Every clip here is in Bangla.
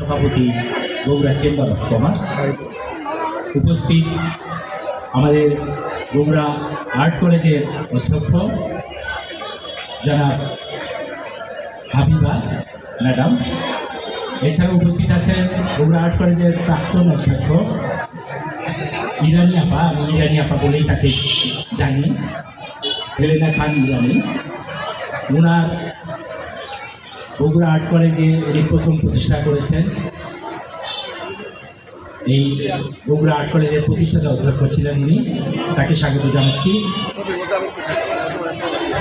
সভাপতি বগুড়া চেম্বার অফ কমার্স। উপস্থিত আমাদের বগুড়া আর্ট কলেজের অধ্যক্ষ জনাব হাবিবা ম্যাডাম। এছাড়া উপস্থিত আছেন বগুড়া আর্ট কলেজের প্রাক্তন অধ্যক্ষ ইরানি আপা। আমি ইরানি আপা বলেই তাকে জানি। হেলেনা খান ইরানি। ওনার বগুড়া আর্ট কলেজে উনি প্রথম প্রতিষ্ঠা করেছেন, এই বগুড়া আর্ট কলেজের প্রতিষ্ঠাতা অধ্যক্ষ ছিলেন উনি, তাকে স্বাগত জানাচ্ছি।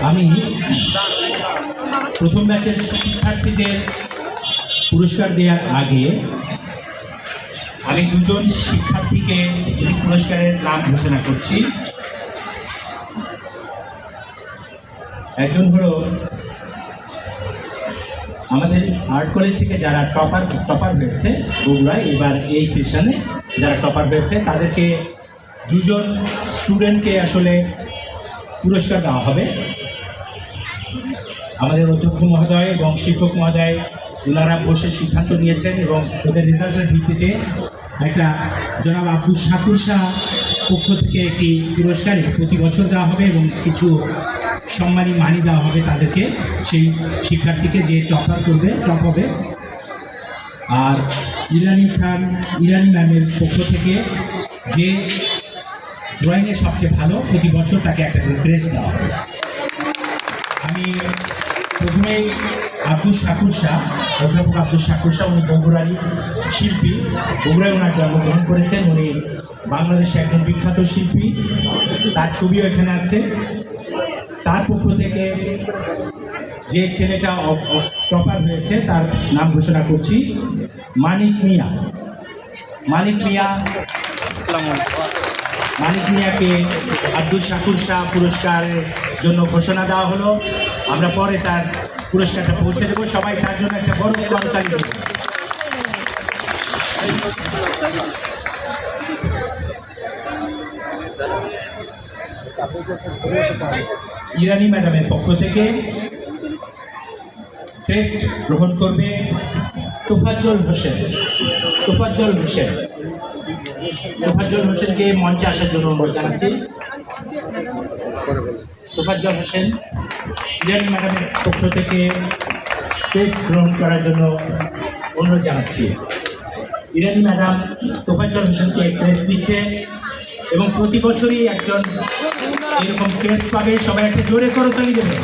আমি প্রথম ব্যাচের শিক্ষার্থীদের পুরস্কার দেওয়ার আগে আমি দুজন শিক্ষার্থীকে এই পুরস্কারের নাম ঘোষণা করছি। একজন হলো আমাদের আর্ট কলেজ থেকে যারা টপার টপার হয়েছে বগুড়ায় এবার এই সেশনে যারা টপার হয়েছে তাদেরকে দুজন স্টুডেন্টকে আসলে পুরস্কার দেওয়া হবে। আমাদের অধ্যক্ষ মহোদয় এবং শিক্ষক মহোদয়, ওনারা বসে সিদ্ধান্ত নিয়েছেন এবং ওদের রেজাল্টের ভিত্তিতে একটা জনাব আব্দুল শাকুর শাহ পক্ষ থেকে একটি পুরস্কার প্রতি বছর দেওয়া হবে এবং কিছু সম্মানী মানি দেওয়া হবে তাদেরকে। সেই শিক্ষার্থীকে যে টপার করবে টপ হবে আর ইরানি খান, ইরানি ম্যামের পক্ষ থেকে যে ড্রয়িংয়ে সবচেয়ে ভালো প্রতি বছর তাকে একটা ড্রেস দেওয়া হবে। আমি প্রথমেই আব্দুল শাকুর শাহ, অধ্যাপক আব্দুল শাকুর শাহ, উনি বগুড়ারই শিল্পী। বগুড়ায় ওনার জন্মগ্রহণ করেছেন। উনি বাংলাদেশে একজন বিখ্যাত শিল্পী। তার ছবিও এখানে আছে। পক্ষ থেকে যে ছেলেটা টপার হয়েছে তার নাম ঘোষণা করছি মানিক মিয়া। মানিক মিয়া মানিক মিয়াকে আব্দুল শাকুর শাহ পুরস্কারের জন্য ঘোষণা দেওয়া হলো। আমরা পরে তার পুরস্কারটা পৌঁছে দেবো। সবাই তার জন্য একটা বড় করতালি দেবো। ইরানি ম্যাডামের পক্ষ থেকে টেস্ট গ্রহণ করবে তোফাজ্জল হোসেন। তোফাজ্জল হোসেন। তোফাজ্জল হোসেনকে মঞ্চে আসার জন্য অনুরোধ জানাচ্ছি। তোফাজ্জল হোসেন ইরানি ম্যাডামের পক্ষ থেকে টেস্ট গ্রহণ করার জন্য অনুরোধ জানাচ্ছি। ইরানি ম্যাডাম তোফাজ্জল হোসেনকে টেস্ট দিচ্ছে এবং প্রতি বছরই একজন এরকম কেস পাবে সবাই একটা জোরে করতালি দেবে।